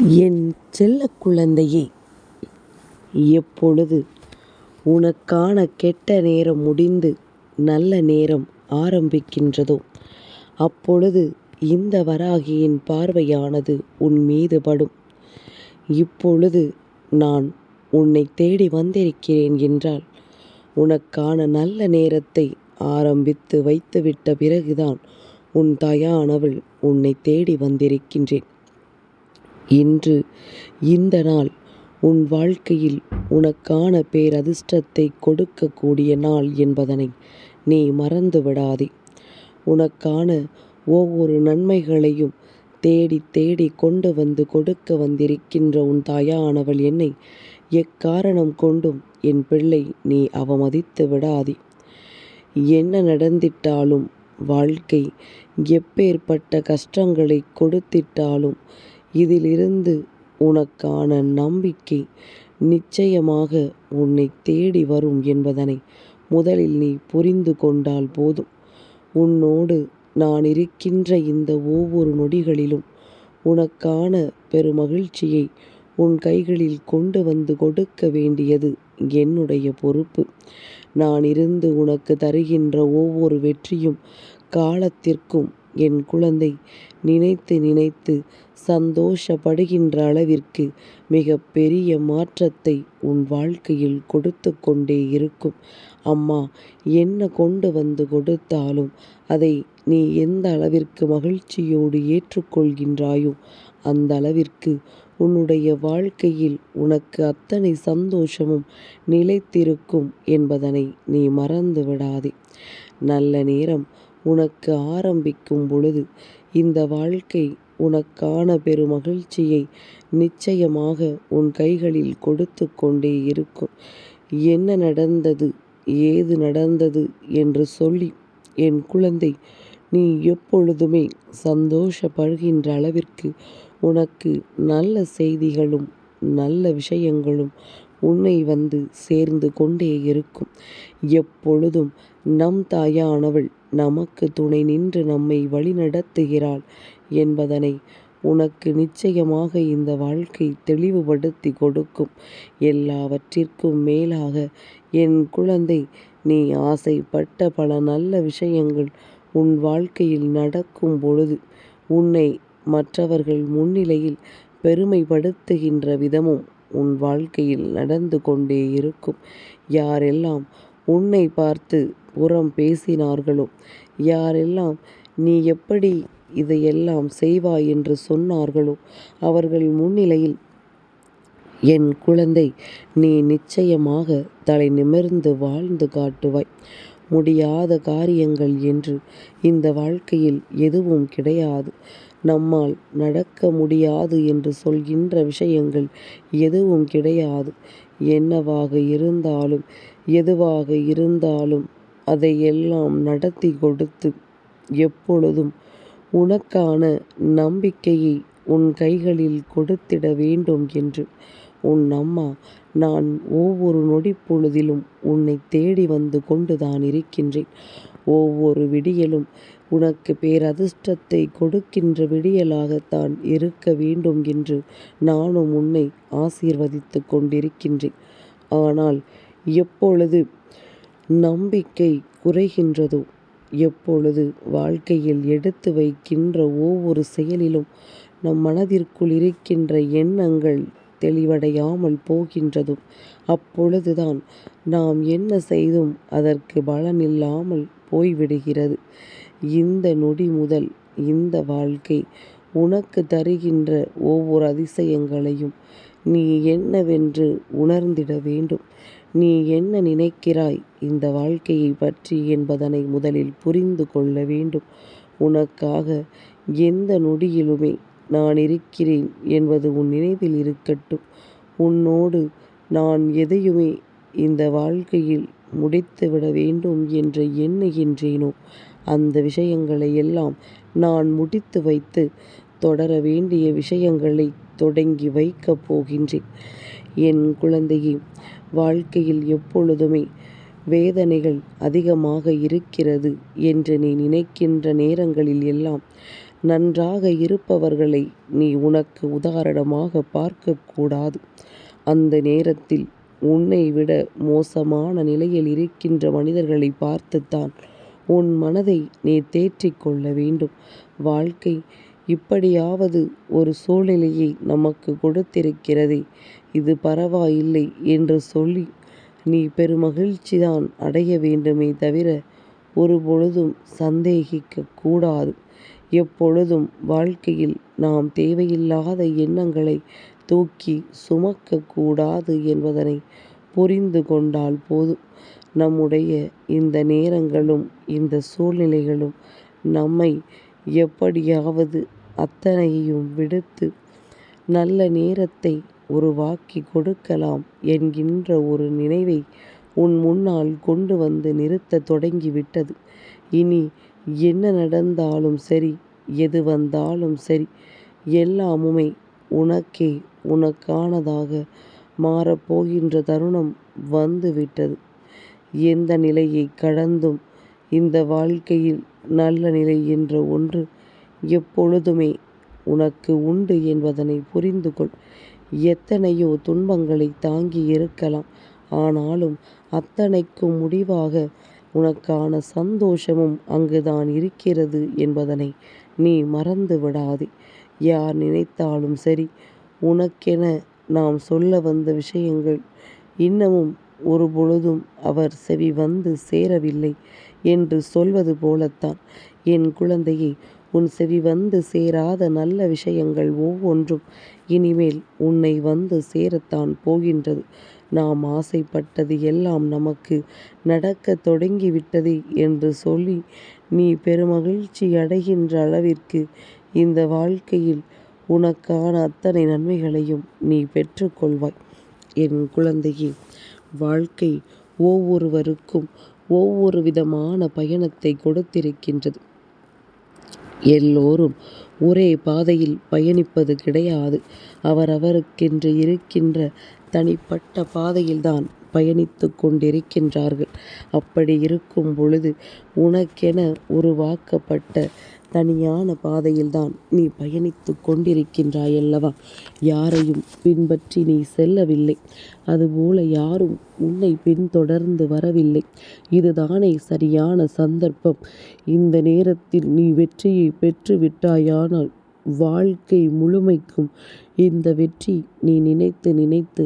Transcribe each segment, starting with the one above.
என் செல்ல குழந்தையே எப்பொழுது உனக்கான கெட்ட நேரம் முடிந்து நல்ல நேரம் ஆரம்பிக்கின்றதோ அப்பொழுது இந்த வராகியின் பார்வையானது உன் மீது படும். இப்பொழுது நான் உன்னை தேடி வந்திருக்கிறேன் என்றால் உனக்கான நல்ல நேரத்தை ஆரம்பித்து வைத்துவிட்ட பிறகுதான் உன் தாயானவள் உன்னை தேடி வந்திருக்கின்றேன். இன்று இந்த நாள் உன் வாழ்க்கையில் உனக்கான பேரதிர்ஷ்டத்தை கொடுக்கக்கூடிய நாள் என்பதனை நீ மறந்து விடாதே. உனக்கான ஒவ்வொரு நன்மைகளையும் தேடித் தேடி கொண்டு வந்து கொடுக்க வந்திருக்கின்ற உன் தாயானவள் என்னை எக்காரணம் கொண்டும் என் பிள்ளை நீ அவமதித்து விடாதே. என்ன நடந்திட்டாலும் வாழ்க்கை எப்பேற்பட்ட கஷ்டங்களைக் கொடுத்திட்டாலும் இதிலிருந்து உனக்கான நம்பிக்கை நிச்சயமாக உன்னை தேடி வரும் என்பதனை முதலில் நீ புரிந்து கொண்டால் போதும். உன்னோடு நான் இருக்கின்ற இந்த ஒவ்வொரு நொடிகளிலும் உனக்கான பெருமகிழ்ச்சியை உன் கைகளில் கொண்டு வந்து கொடுக்க வேண்டியது என்னுடைய பொறுப்பு. நான் இருந்து உனக்கு தருகின்ற ஒவ்வொரு வெற்றியும் காலத்திற்கும் என் குழந்தை நினைத்து நினைத்து சந்தோஷப்படுகின்ற அளவிற்கு மிக பெரிய மாற்றத்தை உன் வாழ்க்கையில் கொடுத்து கொண்டே இருக்கும். அம்மா என்ன கொண்டு வந்து கொடுத்தாலும் அதை நீ எந்த அளவிற்கு மகிழ்ச்சியோடு ஏற்றுக்கொள்கின்றாயோ அந்த அளவிற்கு உன்னுடைய வாழ்க்கையில் உனக்கு அத்தனை சந்தோஷமும் நிலைத்திருக்கும் என்பதனை நீ மறந்து விடாதே. நல்ல நேரம் உனக்கு ஆரம்பிக்கும் பொழுது இந்த வாழ்க்கை உனக்கான பெருமகிழ்ச்சியை நிச்சயமாக உன் கைகளில் கொடுத்து கொண்டே இருக்கும். என்ன நடந்தது ஏது நடந்தது என்று சொல்லி என் குழந்தை நீ எப்பொழுதுமே சந்தோஷப்படுகின்ற அளவிற்கு உனக்கு நல்ல செய்திகளும் நல்ல விஷயங்களும் உன்னை வந்து சேர்ந்து கொண்டே இருக்கும். எப்பொழுதும் நம் தாயானவள் நமக்கு துணை நின்று நம்மை வழிநடத்துகிறாள் என்பதனை உனக்கு நிச்சயமாக இந்த வாழ்க்கை தெளிவுபடுத்தி கொடுக்கும். எல்லாவற்றிற்கும் மேலாக என் குழந்தை நீ ஆசைப்பட்ட பல நல்ல விஷயங்கள் உன் வாழ்க்கையில் நடக்கும் பொழுது உன்னை மற்றவர்கள் முன்னிலையில் பெருமைப்படுத்துகின்ற விதமும் உன் வாழ்க்கையில் நடந்து கொண்டே இருக்கும். யாரெல்லாம் உன்னை பார்த்து புறம் பேசினார்களோ யாரெல்லாம் நீ எப்படி இதையெல்லாம் செய்வாய் என்று சொன்னார்களோ அவர்கள் முன்னிலையில் என் குழந்தை நீ நிச்சயமாக தலை நிமிர்ந்து வாழ்ந்து காட்டுவாய். முடியாத காரியங்கள் என்று இந்த வாழ்க்கையில் எதுவும் கிடையாது. நம்மால் நடக்க முடியாது என்று சொல்கின்ற விஷயங்கள் எதுவும் கிடையாது. என்னவாக இருந்தாலும் எதுவாக இருந்தாலும் அதையெல்லாம் நடத்தி கொடுத்து எப்பொழுதும் உனக்கான நம்பிக்கையை உன் கைகளில் கொடுத்திட வேண்டும் என்று உன் அம்மா நான் ஒவ்வொரு நொடிப்பொழுதிலும் உன்னை தேடி வந்து கொண்டுதான் இருக்கின்றேன். ஒவ்வொரு விடியலும் உனக்கு பேரதிர்ஷ்டத்தை கொடுக்கின்ற விடியலாகத்தான் இருக்க வேண்டும் என்று நானும் உன்னை ஆசீர்வதித்து கொண்டிருக்கின்றேன். ஆனால் எப்பொழுது நம்பிக்கை குறைகின்றதோ எப்பொழுது வாழ்க்கையில் எடுத்து வைக்கின்ற ஒவ்வொரு செயலிலும் நம் மனதிற்குள் இருக்கின்ற எண்ணங்கள் தெளிவடையாமல் போகின்றதோ அப்பொழுதுதான் நாம் என்ன செய்தும் அதற்கு பலனில்லாமல் போய்விடுகிறது. இந்த நொடி முதல் இந்த வாழ்க்கை உனக்கு தருகின்ற ஒவ்வொரு அதிசயங்களையும் நீ என்னவென்று உணர்ந்திட வேண்டும். நீ என்ன நினைக்கிறாய் இந்த வாழ்க்கையைப் பற்றி என்பதனை முதலில் புரிந்து கொள்ள வேண்டும். உனக்காக எந்த நொடியிலுமே நான் இருக்கிறேன் என்பது உன் நினைவில் இருக்கட்டும். உன்னோடு நான் எதையுமே இந்த வாழ்க்கையில் முடித்துவிட வேண்டும் என்று எண்ணுகின்றேனோ அந்த விஷயங்களை எல்லாம் நான் முடித்து வைத்து தொடர வேண்டிய விஷயங்களை தொடங்கி வைக்கப் போகின்றேன். என் குழந்தையே வாழ்க்கையில் எப்பொழுதுமே வேதனைகள் அதிகமாக இருக்கிறது என்று நீ நினைக்கின்ற நேரங்களில் எல்லாம் நன்றாக இருப்பவர்களை நீ உனக்கு உதாரணமாக பார்க்கக்கூடாது அந்த நேரத்தில் உன்னை விட மோசமான நிலையில் இருக்கின்ற மனிதர்களை பார்த்துத்தான் உன் மனதை நீ தேற்றிக்கொள்ள வேண்டும். வாழ்க்கை இப்படியாவது ஒரு சூழ்நிலையை நமக்கு கொடுத்திருக்கிறதே இது பரவாயில்லை என்று சொல்லி நீ பெருமகிழ்ச்சிதான் அடைய வேண்டுமே தவிர ஒருபொழுதும் சந்தேகிக்கக் கூடாது. எப்பொழுதும் வாழ்க்கையில் நாம் தேவையில்லாத எண்ணங்களை தூக்கி சுமக்கக் கூடாது என்பதனை புரிந்து கொண்டால் போதும். நம்முடைய இந்த நேரங்களும் இந்த சூழ்நிலைகளும் நம்மை எப்படியாவது அத்தனையையும் விடுத்து நல்ல நேரத்தை உருவாக்கி கொடுக்கலாம் என்கின்ற ஒரு நினைவை உன் முன்னால் கொண்டு வந்து நிறுத்தத் தொடங்கிவிட்டது. இனி என்ன நடந்தாலும் சரி எது வந்தாலும் சரி எல்லாமுமே உனக்கே உனக்கானதாக மாறப்போகின்ற தருணம் வந்து விட்டது. எந்த நிலையை கடந்தும் இந்த வாழ்க்கையில் நல்ல நிலை என்ற ஒன்று எப்பொழுதுமே உனக்கு உண்டு என்பதனை புரிந்து கொள். எத்தனையோ துன்பங்களை தாங்கி இருக்கலாம். ஆனாலும் அத்தனைக்கும் முடிவாக உனக்கான சந்தோஷமும் அங்குதான் இருக்கிறது என்பதனை நீ மறந்து விடாதே. யார் நினைத்தாலும் சரி உனக்கென நாம் சொல்ல வந்த விஷயங்கள் இன்னமும் ஒரு பொழுதும் அவர் செவி வந்து சேரவில்லை என்று சொல்வது போலத்தான் என் குழந்தையை உன் செவி வந்து சேராத நல்ல விஷயங்கள் ஒவ்வொன்றும் இனிமேல் உன்னை வந்து சேரத்தான் போகின்றது. நாம் ஆசைப்பட்டது எல்லாம் நமக்கு நடக்க தொடங்கிவிட்டது என்று சொல்லி நீ பெருமகிழ்ச்சி அடைகின்ற அளவிற்கு இந்த வாழ்க்கையில் உனக்கான அத்தனை நன்மைகளையும் நீ பெற்றுக்கொள்வாய் என் குழந்தையே வாழ்க்கை ஒவ்வொருவருக்கும் ஒவ்வொரு விதமான பயணத்தை கொடுத்திருக்கின்றது. எல்லோரும் ஒரே பாதையில் பயணிப்பது கிடையாது. அவரவருக்கென்று இருக்கின்ற தனிப்பட்ட பாதையில்தான் பயணித்துக் கொண்டிருக்கின்றார்கள். அப்படி இருக்கும் பொழுது உனக்கென உருவாக்கப்பட்ட தனியான பாதையில்தான் நீ பயணித்து கொண்டிருக்கின்றாயல்லவா? யாரையும் பின்பற்றி நீ செல்லவில்லை. அதுபோல யாரும் உன்னை பின்தொடர்ந்து வரவில்லை. இதுதானே சரியான சந்தர்ப்பம். இந்த நேரத்தில் நீ வெற்றியை பெற்று விட்டாயானால் வாழ்க்கை முழுமைக்கும் இந்த வெற்றி நீ நினைத்து நினைத்து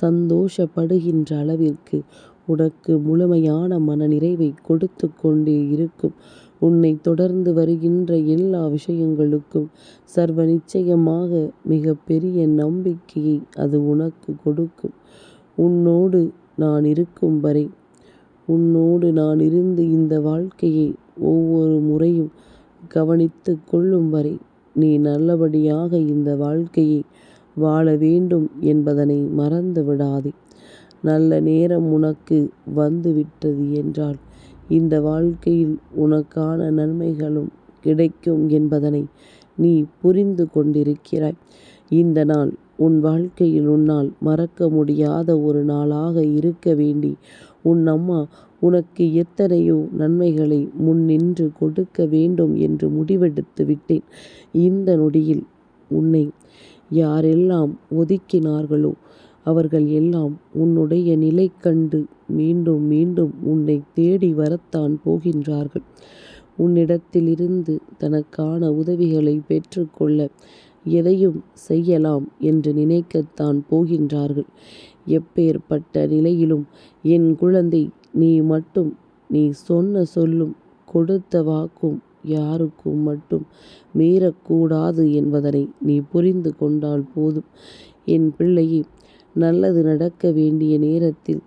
சந்தோஷப்படுகின்ற அளவிற்கு உனக்கு முழுமையான மனநிறைவை கொடுத்து கொண்டே இருக்கும். உன்னை தொடர்ந்து வருகின்ற எல்லா விஷயங்களுக்கும் சர்வ நிச்சயமாக மிகப்பெரிய நம்பிக்கையை அது உனக்கு கொடுக்கும். உன்னோடு நான் இருக்கும் வரை உன்னோடு நான் இருந்து இந்த வாழ்க்கையை ஒவ்வொரு முறையும் கவனித்துக் கொள்ளும் வரை நீ நல்லபடியாக இந்த வாழ்க்கையை வாழ வேண்டும் என்பதனை மறந்து விடாதே. நல்ல நேரம் உனக்கு வந்து விட்டது என்றால் இந்த வாழ்க்கையில் உனக்கான நன்மைகளும் கிடைக்கும் என்பதனை நீ புரிந்து கொண்டிருக்கிறாய். இந்த நாள் உன் வாழ்க்கையில் உன்னால் மறக்க முடியாத ஒரு நாளாக இருக்க வேண்டி உன் அம்மா உனக்கு எத்தனையோ நன்மைகளை முன்னின்று கொடுக்க வேண்டும் என்று முடிவெடுத்து விட்டேன். இந்த நொடியில் உன்னை யாரெல்லாம் ஒதுக்கினார்களோ அவர்கள் எல்லாம் உன்னுடைய நிலை கண்டு மீண்டும் மீண்டும் உன்னை தேடி வரத்தான் போகின்றார்கள். உன்னிடத்திலிருந்து தனக்கான உதவிகளை பெற்றுக்கொள்ள எதையும் செய்யலாம் என்று நினைக்கத்தான் போகின்றார்கள். எப்பேர்ப்பட்ட நிலையிலும் என் குழந்தை நீ மட்டும் நீ சொன்ன சொல்லும் கொடுத்த வாக்கும் யாருக்கும் மட்டும் மீறக்கூடாது என்பதனை நீ புரிந்து கொண்டால் போதும். என் பிள்ளையை நல்லது நடக்க வேண்டிய நேரத்தில்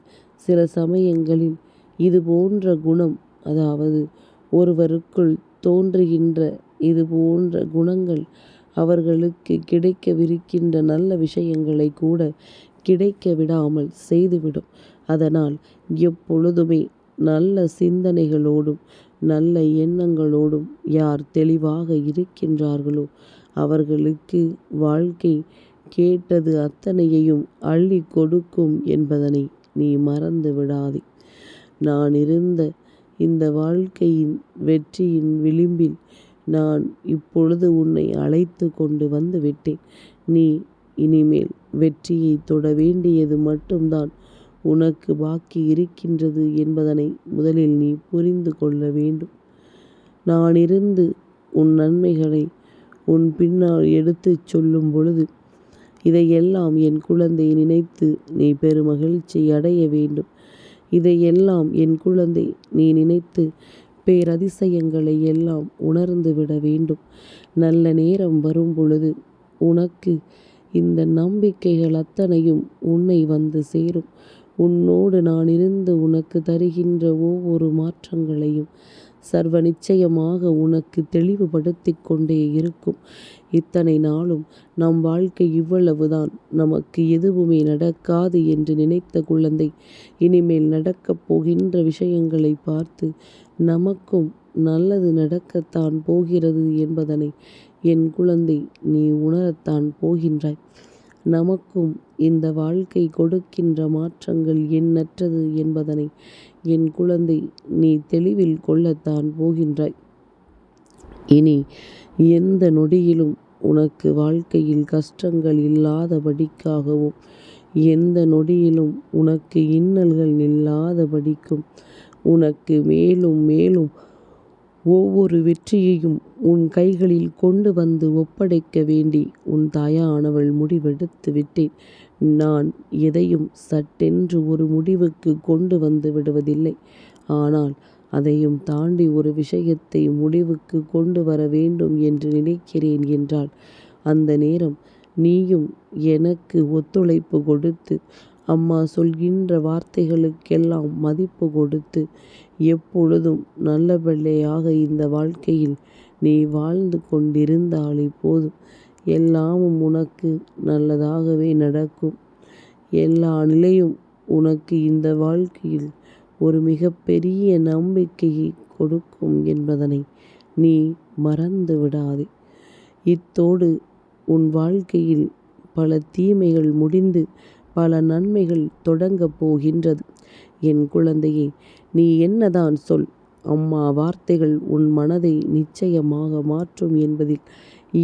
சில சமயங்களில் இதுபோன்ற குணம் அதாவது ஒருவருக்குள் தோன்றுகின்ற இதுபோன்ற குணங்கள் அவர்களுக்கு கிடைக்கவிருக்கின்ற நல்ல விஷயங்களை கூட கிடைக்க விடாமல் செய்துவிடும். அதனால் எப்பொழுதுமே நல்ல சிந்தனைகளோடும் நல்ல எண்ணங்களோடும் யார் தெளிவாக இருக்கின்றார்களோ அவர்களுக்கு வாழ்க்கை கேட்டது அத்தனையையும் அள்ளிக் கொடுக்கும் என்பதனை நீ மறந்து விடாதே. நான் இருந்த இந்த வாழ்க்கையின் வெற்றியின் விளிம்பில் நான் இப்பொழுது உன்னை அழைத்து கொண்டு வந்து விட்டேன். நீ இனிமேல் வெற்றியைத் தொட வேண்டியது மட்டும்தான் உனக்கு பாக்கி இருக்கின்றது என்பதனை முதலில் நீ புரிந்து கொள்ள வேண்டும். நானிருந்து உன் நன்மைகளை உன் பின்னால் எடுத்துச் சொல்லும் பொழுது இதையெல்லாம் என் குழந்தை நினைத்து நீ பெருமகிழ்ச்சி அடைய வேண்டும். இதையெல்லாம் என் குழந்தை நீ நினைத்து பேரதிசயங்களை எல்லாம் உணர்ந்து விட வேண்டும். நல்ல நேரம் வரும் பொழுது உனக்கு இந்த நம்பிக்கைகள் அத்தனையும் உன்னை வந்து சேரும். உன்னோடு நான் இருந்து உனக்கு தருகின்ற ஒவ்வொரு மாற்றங்களையும் சர்வ நிச்சயமாக உனக்கு தெளிவுபடுத்திக் கொண்டே இருக்கும். இத்தனை நாளும் நம் வாழ்க்கை இவ்வளவுதான் நமக்கு எதுவுமே நடக்காது என்று நினைத்த குழந்தை இனிமேல் நடக்கப் போகின்ற விஷயங்களை பார்த்து நமக்கும் நல்லது நடக்கத்தான் போகிறது என்பதனை என் குழந்தை நீ உணரத்தான் போகின்றாய். நமக்கும் இந்த வாழ்க்கை கொடுக்கின்ற மாற்றங்கள் எண்ணற்றது என்பதனை என் குழந்தை நீ தெளிவில் கொள்ளத்தான் போகின்றாய். இனி எந்த நொடியிலும் உனக்கு வாழ்க்கையில் கஷ்டங்கள் இல்லாதபடிக்காகவும் எந்த நொடியிலும் உனக்கு இன்னல்கள் இல்லாதபடிக்கும் உனக்கு மேலும் மேலும் ஒவ்வொரு வெற்றியையும் உன் கைகளில் கொண்டு வந்து ஒப்படைக்க வேண்டி உன் தாயானவள் முடிவெடுத்து விட்டேன். நான் எதையும் சட்டென்று ஒரு முடிவுக்கு கொண்டு வந்து விடுவதில்லை. ஆனால் அதையும் தாண்டி ஒரு விஷயத்தை முடிவுக்கு கொண்டு வர வேண்டும் என்று நினைக்கிறேன் என்றால் அந்த நேரம் நீயும் எனக்கு ஒத்துழைப்பு கொடுத்து அம்மா சொல்கின்ற வார்த்தைகளுக்கெல்லாம் மதிப்பு கொடுத்து எப்பொழுதும் நல்ல பிள்ளையாக இந்த வாழ்க்கையில் நீ வாழ்ந்து கொண்டிருந்தாலே போதும். எல்லாமும் உனக்கு நல்லதாகவே நடக்கும். எல்லா நிலையும் உனக்கு இந்த வாழ்க்கையில் ஒரு மிகப்பெரிய நம்பிக்கையை கொடுக்கும் என்பதனை நீ மறந்து விடாதே. இத்தோடு உன் வாழ்க்கையில் பல தீமைகள் முடிந்து பல நன்மைகள் தொடங்கப் போகின்றது. என் குழந்தையே நீ என்னதான் சொல். அம்மா வார்த்தைகள் உன் மனதை நிச்சயமாக மாற்றும் என்பதில்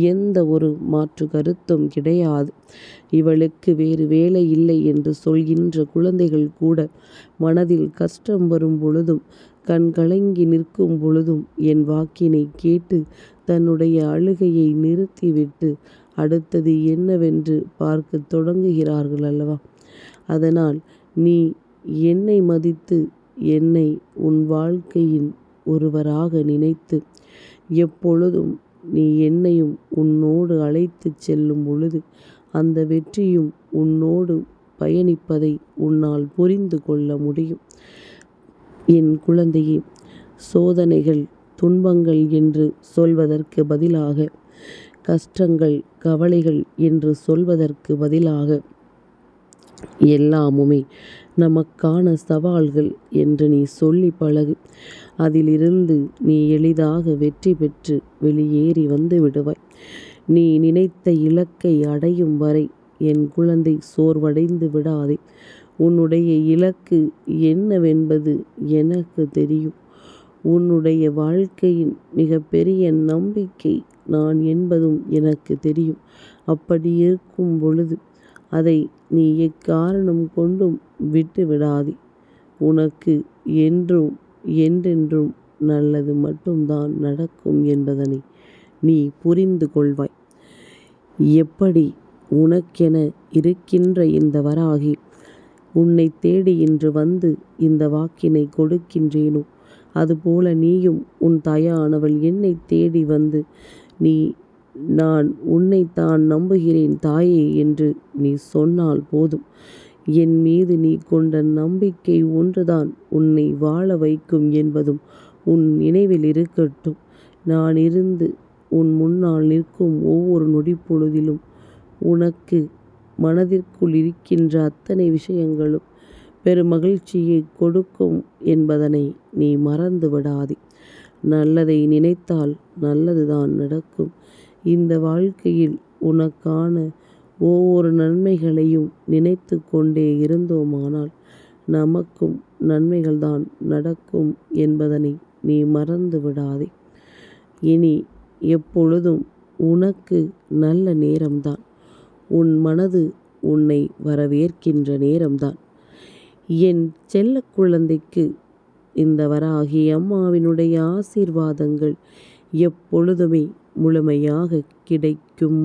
எந்த ஒரு மாற்று கருத்தும் கிடையாது. இவளுக்கு வேறு வேலை இல்லை என்று சொல்கின்ற குழந்தைகள் கூட மனதில் கஷ்டம் வரும் பொழுதும் கண் கலங்கி நிற்கும் பொழுதும் என் வாக்கினை கேட்டு தன்னுடைய அழுகையை நிறுத்திவிட்டு அடுத்தது என்னவென்று பார்க்கத் தொடங்குகிறார்கள் அல்லவா? அதனால் நீ என்னை மதித்து என்னை உன் வாழ்க்கையின் ஒருவராக நினைத்து எப்பொழுதும் நீ என்னையும் உன்னோடு அழைத்துச் செல்லும் பொழுது அந்த வெற்றியும் உன்னோடு பயணிப்பதை உன்னால் புரிந்து கொள்ள முடியும். என் குழந்தையே சோதனைகள் துன்பங்கள் என்று சொல்வதற்கு பதிலாக கஷ்டங்கள் கவலைகள் என்று சொல்வதற்கு பதிலாக எல்லாமுமே நமக்கான சவால்கள் என்று நீ சொல்லி பழகு. அதிலிருந்து நீ எளிதாக வெற்றி பெற்று வெளியேறி வந்து விடுவாய். நீ நினைத்த இலக்கை அடையும் வரை என் குழந்தை சோர்வடைந்து விடாதே. உன்னுடைய இலக்கு என்னவென்பது எனக்கு தெரியும். உன்னுடைய வாழ்க்கையின் மிகப்பெரிய நம்பிக்கை நான் என்பதும் எனக்கு தெரியும். அப்படி இருக்கும் பொழுது அதை நீ எக்காரணம் கொண்டும் விட்டு விடாதே. உனக்கு என்றும் என்றென்றும் நல்லது மட்டும்தான் நடக்கும் என்பதனை நீ புரிந்து கொள்வாய். எப்படி உனக்கென இருக்கின்ற இந்த வராகி உன்னை தேடி இன்று வந்து இந்த வாக்கினை கொடுக்கின்றேனோ அதுபோல நீயும் உன் தாயானவள் என்னைத் தேடி வந்து நீ நான் உன்னைத்தான் நம்புகிறேன் தாயே என்று நீ சொன்னால் போதும். என் மீது நீ கொண்ட நம்பிக்கை ஒன்றுதான் உன்னை வாழ வைக்கும் என்பதும் உன் நினைவில் இருக்கட்டும். நான் இருந்து உன் முன்னால் நிற்கும் ஒவ்வொரு நொடிப்பொழுதிலும் உனக்கு மனதிற்குள் இருக்கின்ற அத்தனை விஷயங்களும் பெருமகிழ்ச்சியைக் கொடுக்கும் என்பதனை நீ மறந்து விடாதே. நல்லதை நினைத்தால் நல்லதுதான் நடக்கும். இந்த வாழ்க்கையில் உனக்கான ஒவ்வொரு நன்மைகளையும் நினைத்து கொண்டே இருந்தோமானால் நமக்கும் நன்மைகள்தான் நடக்கும் என்பதனை நீ மறந்து விடாதே. இனி எப்பொழுதும் உனக்கு நல்ல நேரம்தான். உன் மனது உன்னை வரவேற்கின்ற நேரம்தான். என் செல்ல குழந்தைக்கு இந்த வராகி அம்மாவினுடைய ஆசீர்வாதங்கள் எப்பொழுதுமே முழுமையாக கிடைக்கும்.